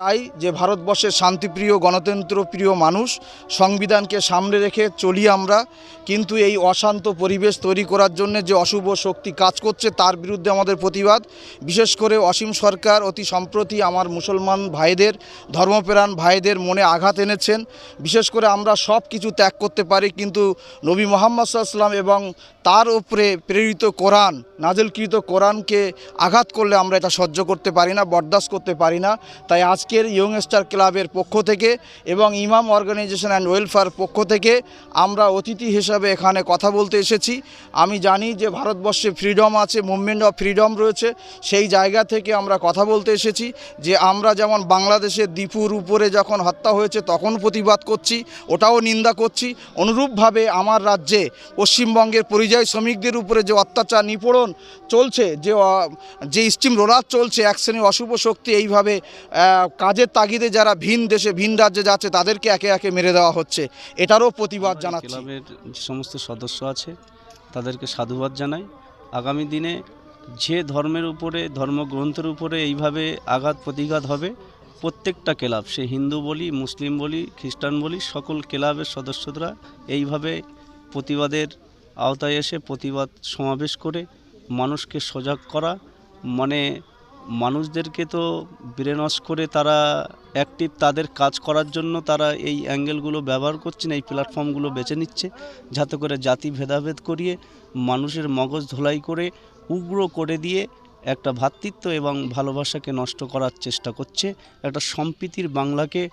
চাই যে ভারতবর্ষের শান্তিপ্রিয়, গণতন্ত্রপ্রিয় মানুষ সংবিধানকে সামনে রেখে চলি আমরা, কিন্তু এই অশান্ত পরিবেশ তৈরি করার জন্য যে অশুভ শক্তি কাজ করছে তার বিরুদ্ধে আমাদের প্রতিবাদ। বিশেষ করে অসীম সরকার অতি সম্প্রতি আমার মুসলমান ভাইদের, ধর্মপ্রাণ ভাইদের মনে আঘাত এনেছেন। বিশেষ করে আমরা সব কিছু ত্যাগ করতে পারি, কিন্তু নবী মোহাম্মদ সাল্লাম এবং তার উপরে প্রেরিত কোরআন, নাজেলকৃত কোরআনকে আঘাত করলে আমরা এটা সহ্য করতে পারি না, বরদাস্ত করতে পারি না। তাই আজকের ইয়ং স্টার ক্লাবের পক্ষ থেকে এবং ইমাম অর্গানাইজেশন অ্যান্ড ওয়েলফেয়ার পক্ষ থেকে আমরা অতিথি হিসাবে এখানে কথা বলতে এসেছি। আমি জানি যে ভারতবর্ষে ফ্রিডম আছে মুভমেন্ট অফ ফ্রিডম রয়েছে, সেই জায়গা থেকে আমরা কথা বলতে এসেছি যে আমরা যেমন বাংলাদেশের দীপুর উপরে যখন হত্যা হয়েছে তখন প্রতিবাদ করছি, ওটাও নিন্দা করছি। অনুরূপভাবে আমার রাজ্যে পশ্চিমবঙ্গের পরিযায়ী শ্রমিকদের উপরে যে অত্যাচার নিপীড়ন চলছে, যে যে স্টিম রোলার চলছে, এক শ্রেণির অশুভ শক্তি এইভাবে কাজের তাগিদে যারা ভিন দেশে ভিন রাজ্যে যাচ্ছে তাদেরকে একে একে মেরে দেওয়া হচ্ছে। এটারও প্রতিবাদ জানাচ্ছি। ক্লাবের যে সমস্ত সদস্য আছে তাদেরকে সাধুবাদ জানাই। আগামী দিনে যে ধর্মের উপরে ধর্মগ্রন্থের উপরে এইভাবে আঘাত প্রতিঘাত হবে প্রত্যেকটা ক্লাব সে হিন্দু বলি মুসলিম বলি খ্রিস্টান বলি সকল ক্লাবের সদস্যরা এইভাবে প্রতিবাদের আওতায় এসে প্রতিবাদ সমাবেশ করে মানুষকে সজাগ করা মানে মানুষদেরকে তো ব্রেনস করে তারা অ্যাক্টিভ তাদের কাজ করার জন্য তারা এই অ্যাঙ্গেলগুলো ব্যবহার করছেন এই প্ল্যাটফর্মগুলো বেছে নিচ্ছে, যাতে করে জাতি ভেদাভেদ করিয়ে মানুষের মগজ ধোলাই করে, উগ্র করে দিয়ে একটা ভ্রাতৃত্ব এবং ভালোবাসাকে নষ্ট করার চেষ্টা করছে। একটা সম্প্রীতির বাংলাকে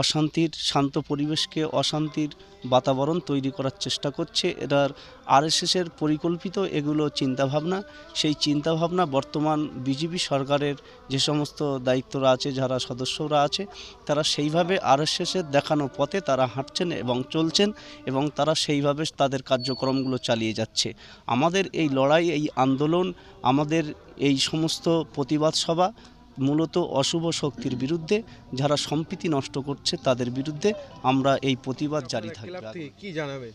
অশান্তির শান্ত পরিবেশকে অশান্তির বাতাবরণ তৈরি করার চেষ্টা করছে। এটার আরএসএসের পরিকল্পিত এগুলো চিন্তাভাবনা। সেই চিন্তাভাবনা বর্তমান বিজেপি সরকারের যে সমস্ত দায়িত্বরা আছে, যারা সদস্যরা আছে, তারা সেইভাবে আরএসএসের দেখানো পথে তারা হাঁটছেন এবং চলছেন এবং তারা সেইভাবে তাদের কার্যক্রমগুলো চালিয়ে যাচ্ছে। আমাদের এই লড়াই, এই আন্দোলন, আমাদের এই সমস্ত প্রতিবাদ সভা মূলত অশুভ শক্তির বিরুদ্ধে যারা সম্প্রীতি নষ্ট করছে তাদের বিরুদ্ধে আমরা এই প্রতিবাদ জারি থাকবে। থেকে কি জানাবে?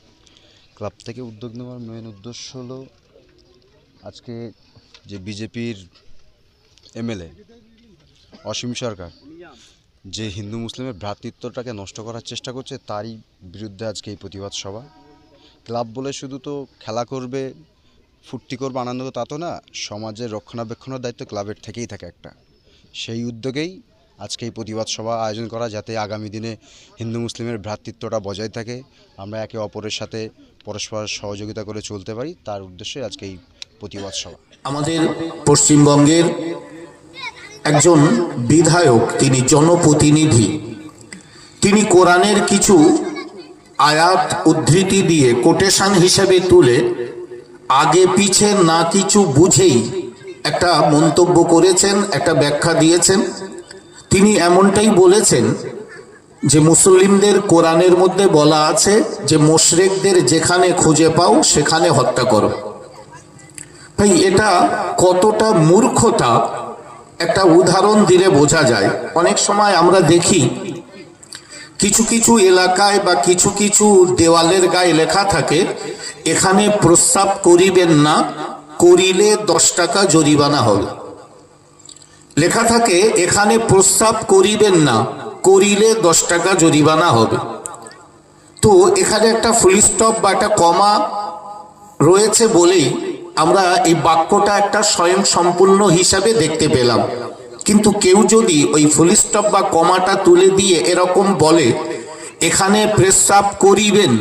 ক্লাব থেকে উদ্যোগ নেওয়ার মেন উদ্দেশ্য হলো আজকে যে বিজেপির এমএলএ অসীম সরকার যে হিন্দু মুসলিমের ভ্রাতৃত্বটাকে নষ্ট করার চেষ্টা করছে তারই বিরুদ্ধে আজকে এই প্রতিবাদ সভা। ক্লাব বলে শুধু তো খেলা করবে ফুর্তি করবে আনন্দ তা তো না সমাজের রক্ষণাবেক্ষণের দায়িত্ব ক্লাবের থেকেই থাকে একটা। সেই উদ্যোগেই আজকে এই প্রতিবাদ সভা আয়োজন করা যাতে আগামী দিনে হিন্দু মুসলিমের ভ্রাতৃত্বটা বজায় থাকে। আমরা একে অপরের সাথে পরস্পর সহযোগিতা করে চলতে পারি, তার উদ্দেশ্যে আজকে এই প্রতিবাদ সভা। আমাদের পশ্চিমবঙ্গের একজন বিধায়ক, তিনি জনপ্রতিনিধি। তিনি কোরআনের কিছু আয়াত উদ্ধৃতি দিয়ে কোটেশন হিসেবে তুলে আগে পিছে না কিছু বুঝেই একটা মন্তব্য করেছেন, একটা ব্যাখ্যা দিয়েছেন। তিনি এমনটাই বলেছেন যে মুসলিমদের কোরআনের মধ্যে বলা আছে যে মোশরেকদের যেখানে খুঁজে পাও, সেখানে হত্যা করো। ভাই, এটা কতটা মূর্খতা? একটা উদাহরণ দিলে বোঝা যায়। অনেক সময় আমরা দেখি কিছু কিছু এলাকায় বা কিছু কিছু দেওয়ালের গায়ে লেখা থাকে, এখানে প্রস্রাব করিবেন না করিলে দশ টাকা জরিমানা হবে। লেখা থাকে, এখানে প্রস্রাব করিবেন না, করিলে দশ টাকা জরিমানা হবে। তো এখানে একটা ফুল স্টপ বা একটা কমা রয়েছে বলেই আমরা এই বাক্যটা একটা স্বয়ং সম্পূর্ণ হিসাবে দেখতে পেলাম। কিন্তু কেউ যদি ওই ফুল স্টপ বা কমাটা তুলে দিয়ে এরকম বলে, এখানে প্রেসাব করিবেন,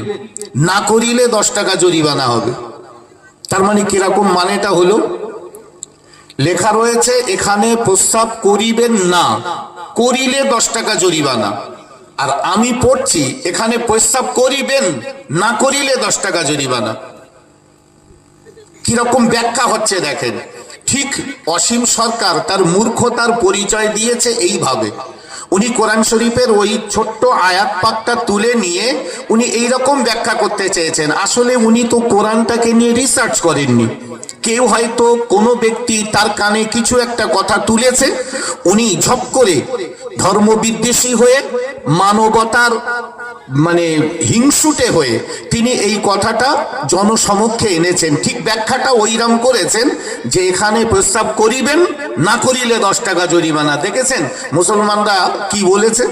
না করিলে দশ টাকা জরিমানা হবে। তার মানে কীরকম মানেটা হলো? লেখা রয়েছে, এখানে প্রস্তাব করিবেন না। করিলে দশ টাকা জরিমানা। আর আমি পড়ছি, এখানে প্রস্রাব করিবেন, না করিলে দশ টাকা জরিমানা। কীরকম ব্যাখ্যা হচ্ছে দেখেন। ঠিক অসীম সরকার তার মূর্খতার পরিচয় দিয়েছে এইভাবে। উনি কোরআন শরীফের ওই ছোট্ট আয়াত পাকটা তুলে নিয়ে উনি এই রকম ব্যাখ্যা করতে চেয়েছেন। আসলে উনি তো কোরআনটাকে নিয়ে রিসার্চ করেননি। কেউ হয়তো কোনো ব্যক্তি তার কানে কিছু একটা কথা তুলেছে, উনি ঝপ করে ধর্মবিদ্বেষী হয়ে, মানবতার মানে হিংসুটে হয়ে তিনি এই কথাটা জনসমক্ষে এনেছেন। ঠিক ব্যাখ্যাটা ওইরাম করেছেন যে এখানে প্রস্তাব করিবেন, না করিলে দশ টাকা জরিমানা। দেখেছেন? মুসলমানরা কি বলেছে?